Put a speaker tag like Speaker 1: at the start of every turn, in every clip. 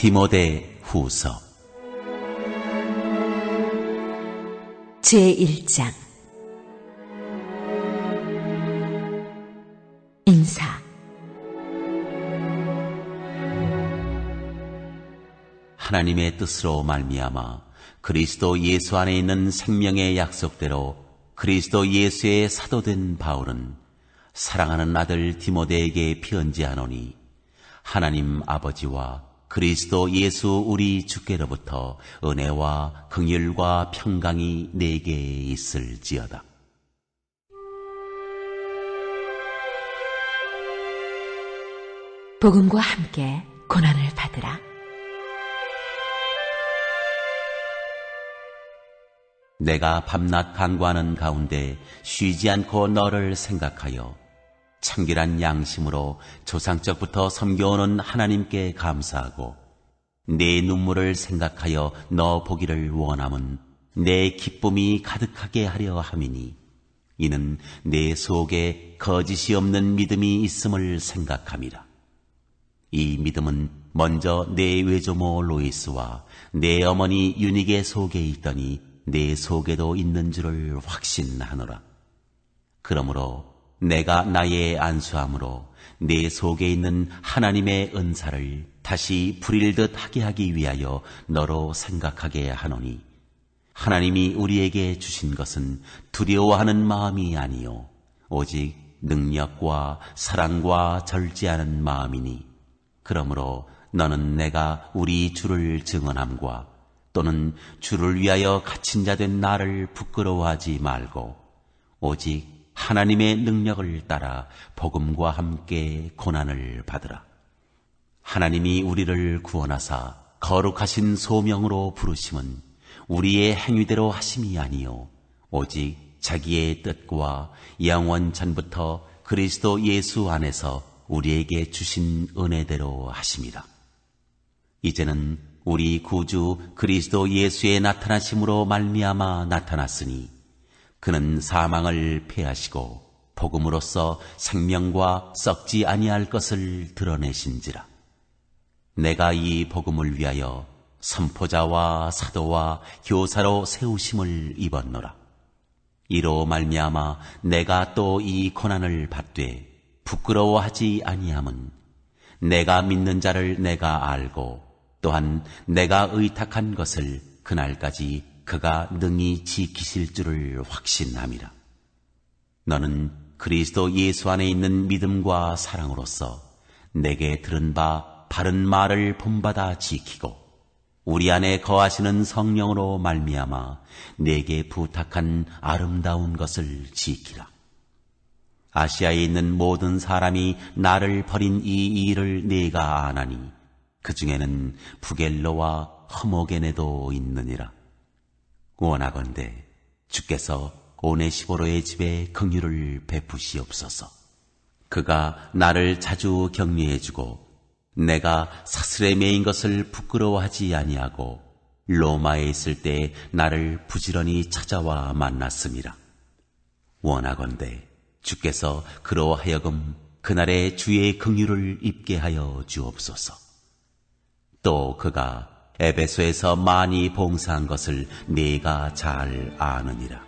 Speaker 1: 디모데 후서.
Speaker 2: 제1장. 인사.
Speaker 1: 하나님의 뜻으로 말미암아 그리스도 예수 안에 있는 생명의 약속대로 그리스도 예수의 사도된 바울은 사랑하는 아들 디모데에게 편지하노니 하나님 아버지와 그리스도 예수 우리 주께로부터 은혜와 긍휼과 평강이 내게 있을지어다.
Speaker 2: 복음과 함께 고난을 받으라
Speaker 1: 내가 밤낮 간구하는 가운데 쉬지 않고 너를 생각하여 청결한 양심으로 조상적부터 섬겨오는 하나님께 감사하고 내 눈물을 생각하여 너 보기를 원함은 내 기쁨이 가득하게 하려 함이니 이는 내 속에 거짓이 없는 믿음이 있음을 생각함이라. 이 믿음은 먼저 내 외조모 로이스와 내 어머니 유닉의 속에 있더니 내 속에도 있는 줄을 확신하노라. 그러므로 내가 나의 안수함으로 내 속에 있는 하나님의 은사를 다시 부릴 듯 하게 하기 위하여 너로 생각하게 하노니 하나님이 우리에게 주신 것은 두려워하는 마음이 아니요 오직 능력과 사랑과 절제하는 마음이니 그러므로 너는 내가 우리 주를 증언함과 또는 주를 위하여 갇힌 자 된 나를 부끄러워하지 말고 오직 하나님의 능력을 따라 복음과 함께 고난을 받으라. 하나님이 우리를 구원하사 거룩하신 소명으로 부르심은 우리의 행위대로 하심이 아니요 오직 자기의 뜻과 영원 전부터 그리스도 예수 안에서 우리에게 주신 은혜대로 하심이라. 이제는 우리 구주 그리스도 예수의 나타나심으로 말미암아 나타났으니 그는 사망을 패하시고 복음으로써 생명과 썩지 아니할 것을 드러내신지라. 내가 이 복음을 위하여 선포자와 사도와 교사로 세우심을 입었노라. 이로 말미암아 내가 또 이 고난을 받되 부끄러워하지 아니함은 내가 믿는 자를 내가 알고 또한 내가 의탁한 것을 그날까지 그가 능히 지키실 줄을 확신함이라. 너는 그리스도 예수 안에 있는 믿음과 사랑으로서 내게 들은 바 바른 말을 본받아 지키고 우리 안에 거하시는 성령으로 말미암아 내게 부탁한 아름다운 것을 지키라. 아시아에 있는 모든 사람이 나를 버린 이 일을 내가 아나니 그 중에는 부겔로와 허모게네도 있느니라. 원하건대 주께서 오네시보로의 집에 긍휼을 베푸시옵소서. 그가 나를 자주 격려해주고 내가 사슬에 매인 것을 부끄러워하지 아니하고 로마에 있을 때 나를 부지런히 찾아와 만났습니다. 원하건대 주께서 그로 하여금 그날의 주의 긍휼을 입게 하여 주옵소서. 또 그가 에베소에서 많이 봉사한 것을 네가 잘 아느니라.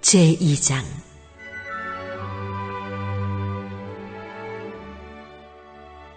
Speaker 2: 제2장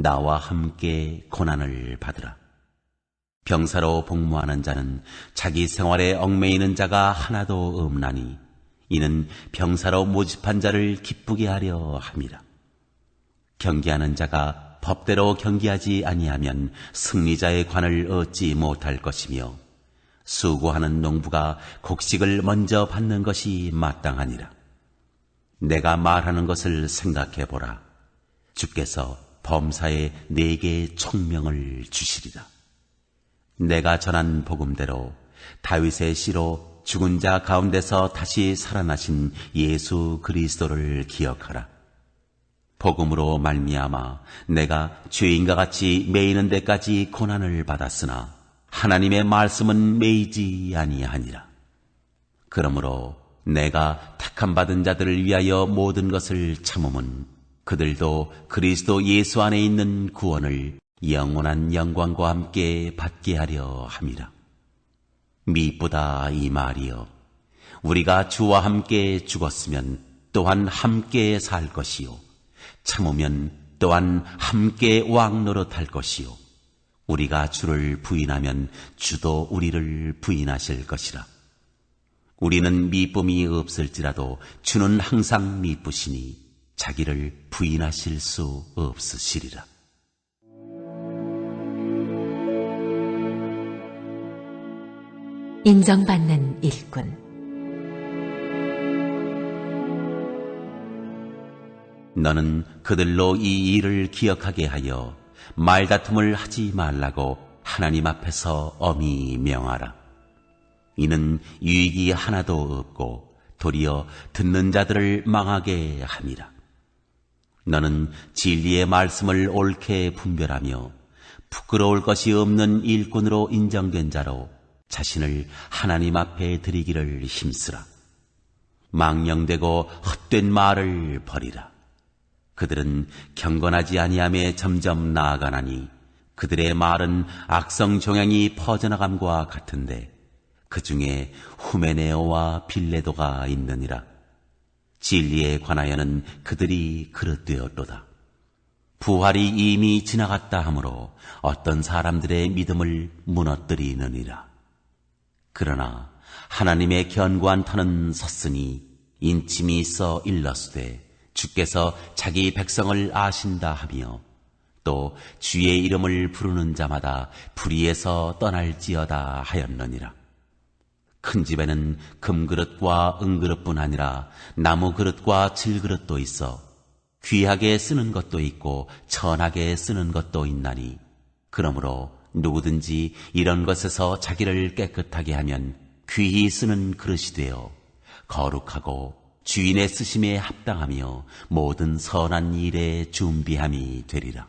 Speaker 1: 나와 함께 고난을 받으라. 병사로 복무하는 자는 자기 생활에 얽매이는 자가 하나도 없나니 이는 병사로 모집한 자를 기쁘게 하려 함이라. 경계하는 자가 법대로 경기하지 아니하면 승리자의 관을 얻지 못할 것이며 수고하는 농부가 곡식을 먼저 받는 것이 마땅하니라. 내가 말하는 것을 생각해 보라. 주께서 범사에 내게 총명을 주시리라. 내가 전한 복음대로 다윗의 씨로 죽은 자 가운데서 다시 살아나신 예수 그리스도를 기억하라. 복음으로 말미암아 내가 죄인과 같이 매이는 데까지 고난을 받았으나 하나님의 말씀은 매이지 아니하니라. 그러므로 내가 택함 받은 자들을 위하여 모든 것을 참음은 그들도 그리스도 예수 안에 있는 구원을 영원한 영광과 함께 받게 하려 함이라. 미쁘다 이 말이여. 우리가 주와 함께 죽었으면 또한 함께 살 것이요. 참으면 또한 함께 왕 노릇할 것이요. 우리가 주를 부인하면 주도 우리를 부인하실 것이라. 우리는 미쁨이 없을지라도 주는 항상 미쁘시니 자기를 부인하실 수 없으시리라.
Speaker 2: 인정받는 일꾼
Speaker 1: 너는 그들로 이 일을 기억하게 하여 말다툼을 하지 말라고 하나님 앞에서 엄히 명하라. 이는 유익이 하나도 없고 도리어 듣는 자들을 망하게 함이라. 너는 진리의 말씀을 옳게 분별하며 부끄러울 것이 없는 일꾼으로 인정된 자로 자신을 하나님 앞에 드리기를 힘쓰라. 망령되고 헛된 말을 버리라. 그들은 경건하지 아니함에 점점 나아가나니 그들의 말은 악성 종양이 퍼져나감과 같은데 그 중에 후메네오와 빌레도가 있느니라. 진리에 관하여는 그들이 그릇되었도다. 부활이 이미 지나갔다 하므로 어떤 사람들의 믿음을 무너뜨리느니라. 그러나 하나님의 견고한 터는 섰으니 인침이 있어 일렀으되 주께서 자기 백성을 아신다 하며 또 주의 이름을 부르는 자마다 불의에서 떠날지어다 하였느니라. 큰 집에는 금그릇과 은그릇뿐 아니라 나무 그릇과 질그릇도 있어 귀하게 쓰는 것도 있고 천하게 쓰는 것도 있나니 그러므로 누구든지 이런 것에서 자기를 깨끗하게 하면 귀히 쓰는 그릇이 되어 거룩하고 주인의 쓰심에 합당하며 모든 선한 일에 준비함이 되리라.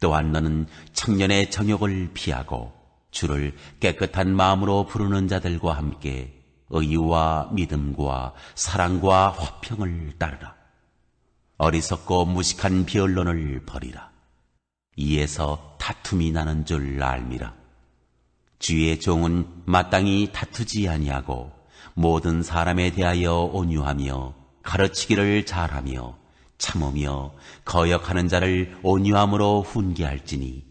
Speaker 1: 또한 너는 청년의 정욕을 피하고 주를 깨끗한 마음으로 부르는 자들과 함께 의와 믿음과 사랑과 화평을 따르라. 어리석고 무식한 비언론을 버리라. 이에서 다툼이 나는 줄 알미라. 주의 종은 마땅히 다투지 아니하고 모든 사람에 대하여 온유하며 가르치기를 잘하며 참으며 거역하는 자를 온유함으로 훈계할지니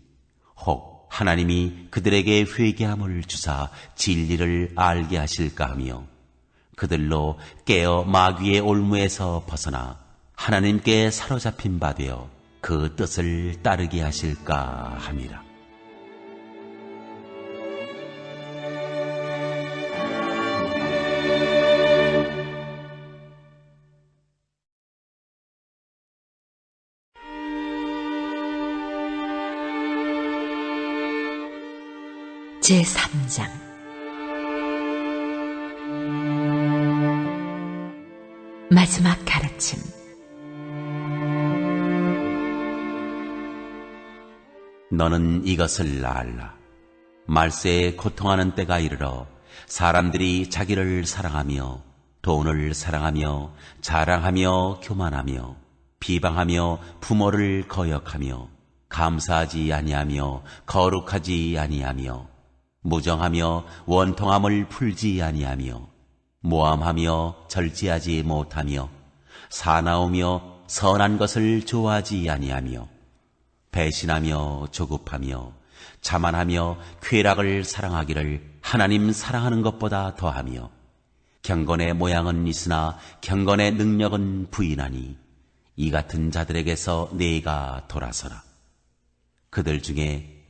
Speaker 1: 혹 하나님이 그들에게 회개함을 주사 진리를 알게 하실까 하며 그들로 깨어 마귀의 올무에서 벗어나 하나님께 사로잡힌 바 되어 그 뜻을 따르게 하실까 함이라.
Speaker 2: 제3장 마지막 가르침
Speaker 1: 너는 이것을 알라. 말세에 고통하는 때가 이르러 사람들이 자기를 사랑하며 돈을 사랑하며 자랑하며 교만하며 비방하며 부모를 거역하며 감사하지 아니하며 거룩하지 아니하며 무정하며 원통함을 풀지 아니하며 모함하며 절제하지 못하며 사나우며 선한 것을 좋아하지 아니하며 배신하며 조급하며 자만하며 쾌락을 사랑하기를 하나님 사랑하는 것보다 더하며 경건의 모양은 있으나 경건의 능력은 부인하니 이 같은 자들에게서 네가 돌아서라. 그들 중에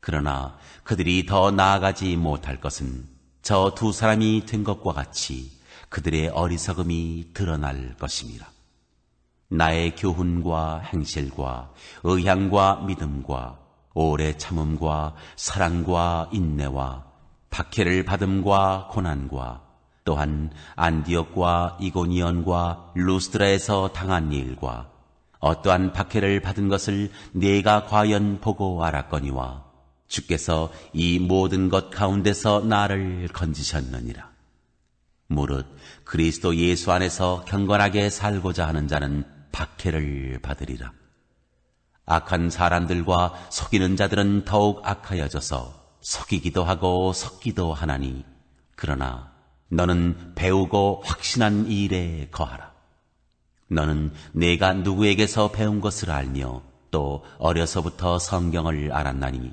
Speaker 1: 그러나 그들이 더 나아가지 못할 것은 저 두 사람이 된 것과 같이 그들의 어리석음이 드러날 것입니다. 나의 교훈과 행실과 의향과 믿음과 오래 참음과 사랑과 인내와 박해를 받음과 고난과 또한 안디옥과 이고니언과 루스드라에서 당한 일과 어떠한 박해를 받은 것을 내가 과연 보고 알았거니와 주께서 이 모든 것 가운데서 나를 건지셨느니라. 무릇 그리스도 예수 안에서 경건하게 살고자 하는 자는 박해를 받으리라. 악한 사람들과 속이는 자들은 더욱 악하여져서 속이기도 하고 섞기도 하나니 그러나 너는 배우고 확신한 일에 거하라. 너는 내가 누구에게서 배운 것을 알며 또 어려서부터 성경을 알았나니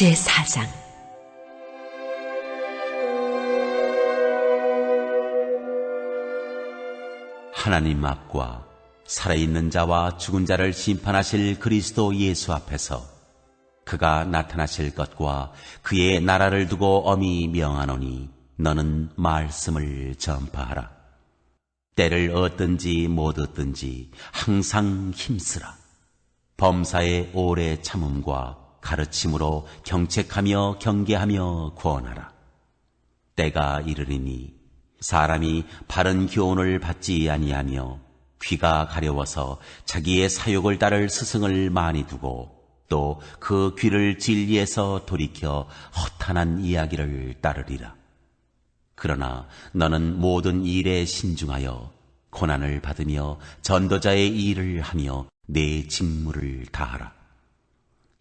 Speaker 2: 제4장
Speaker 1: 하나님 앞과 살아있는 자와 죽은 자를 심판하실 그리스도 예수 앞에서 그가 나타나실 것과 그의 나라를 두고 엄히 명하노니 너는 말씀을 전파하라. 때를 얻든지 못 얻든지 항상 힘쓰라. 범사의 오래 참음과 가르침으로 경책하며 경계하며 구원하라. 때가 이르리니 사람이 바른 교훈을 받지 아니하며 귀가 가려워서 자기의 사욕을 따를 스승을 많이 두고 또 그 귀를 진리에서 돌이켜 허탄한 이야기를 따르리라. 그러나 너는 모든 일에 신중하여 고난을 받으며 전도자의 일을 하며 내 직무를 다하라.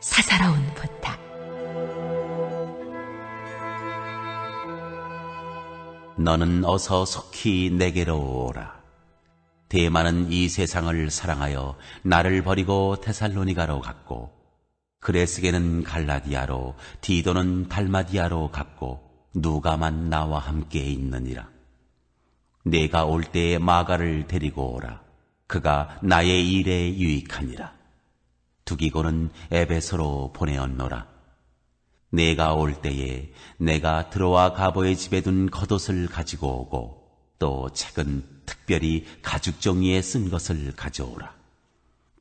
Speaker 2: 사사로운 부탁
Speaker 1: 너는 어서 속히 내게로 오라. 대만은 이 세상을 사랑하여 나를 버리고 테살로니가로 갔고, 그레스게는 갈라디아로, 디도는 달마디아로 갔고, 누가만 나와 함께 있느니라. 내가 올 때에 마가를 데리고 오라. 그가 나의 일에 유익하니라. 두기고는 에베소로 보내었노라. 내가 올 때에 내가 들어와 가보의 집에 둔 겉옷을 가지고 오고 또 책은 특별히 가죽 종이에 쓴 것을 가져오라.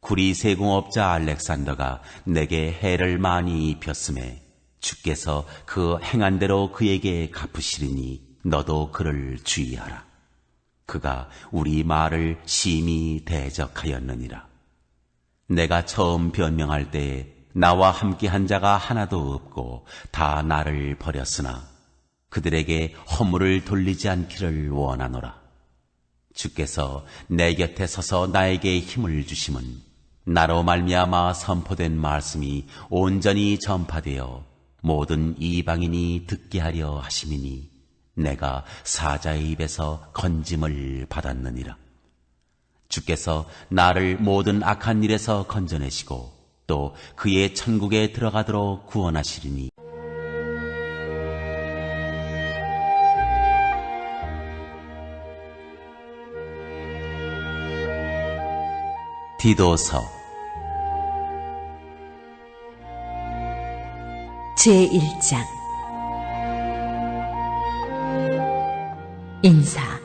Speaker 1: 구리 세공업자 알렉산더가 내게 해를 많이 입혔음에 주께서 그 행한 대로 그에게 갚으시리니 너도 그를 주의하라. 그가 우리 말을 심히 대적하였느니라. 내가 처음 변명할 때에 나와 함께 한 자가 하나도 없고 다 나를 버렸으나 그들에게 허물을 돌리지 않기를 원하노라. 주께서 내 곁에 서서 나에게 힘을 주심은 나로 말미암아 선포된 말씀이 온전히 전파되어 모든 이방인이 듣게 하려 하심이니 내가 사자의 입에서 건짐을 받았느니라. 주께서 나를 모든 악한 일에서 건져내시고 또 그의 천국에 들어가도록 구원하시리니. 디도서.
Speaker 2: 제1장. 인사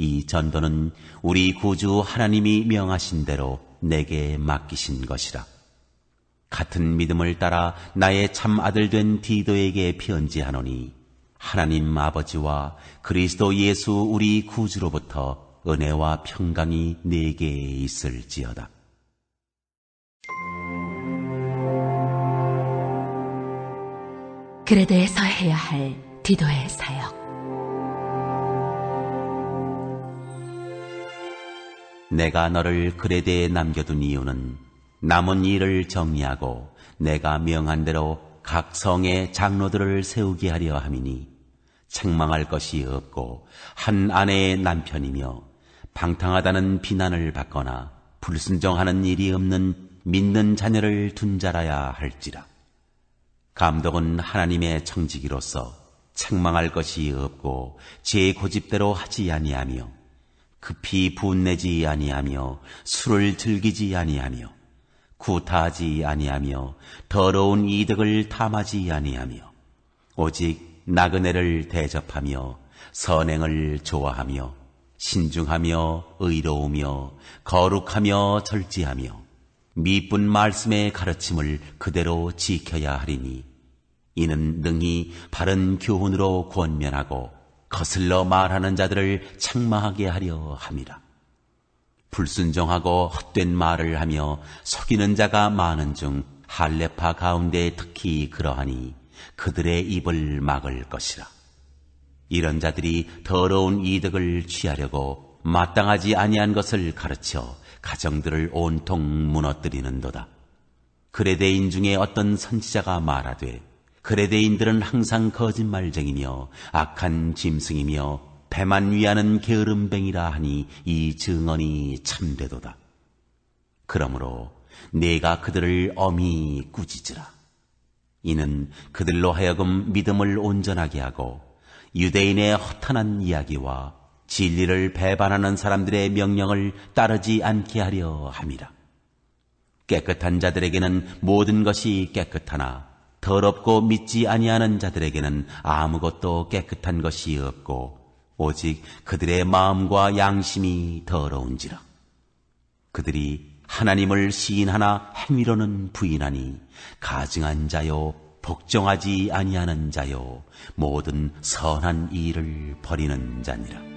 Speaker 1: 이 전도는 우리 구주 하나님이 명하신 대로 내게 맡기신 것이라. 같은 믿음을 따라 나의 참 아들 된 디도에게 편지하노니 하나님 아버지와 그리스도 예수 우리 구주로부터 은혜와 평강이 내게 있을지어다.
Speaker 2: 그레드에서 해야 할 디도의 사역
Speaker 1: 내가 너를 그레데에 남겨둔 이유는 남은 일을 정리하고 내가 명한 대로 각 성의 장로들을 세우게 하려 함이니 책망할 것이 없고 한 아내의 남편이며 방탕하다는 비난을 받거나 불순종하는 일이 없는 믿는 자녀를 둔 자라야 할지라. 감독은 하나님의 청지기로서 책망할 것이 없고 제 고집대로 하지 아니하며 급히 분내지 아니하며 술을 즐기지 아니하며 구타하지 아니하며 더러운 이득을 탐하지 아니하며 오직 나그네를 대접하며 선행을 좋아하며 신중하며 의로우며 거룩하며 절제하며 미쁜 말씀의 가르침을 그대로 지켜야 하리니 이는 능히 바른 교훈으로 권면하고 거슬러 말하는 자들을 책망하게 하려 함이라. 불순종하고 헛된 말을 하며 속이는 자가 많은 중 할레파 가운데 특히 그러하니 그들의 입을 막을 것이라. 이런 자들이 더러운 이득을 취하려고 마땅하지 아니한 것을 가르쳐 가정들을 온통 무너뜨리는도다. 그레데인 중에 어떤 선지자가 말하되 그레데인들은 항상 거짓말쟁이며 악한 짐승이며 배만 위하는 게으름뱅이라 하니 이 증언이 참되도다. 그러므로 내가 그들을 엄히 꾸짖으라. 이는 그들로 하여금 믿음을 온전하게 하고 유대인의 허탄한 이야기와 진리를 배반하는 사람들의 명령을 따르지 않게 하려 함이라. 깨끗한 자들에게는 모든 것이 깨끗하나 더럽고 믿지 아니하는 자들에게는 아무것도 깨끗한 것이 없고 오직 그들의 마음과 양심이 더러운지라. 그들이 하나님을 시인하나 행위로는 부인하니 가증한 자요 복종하지 아니하는 자요 모든 선한 일을 버리는 자니라.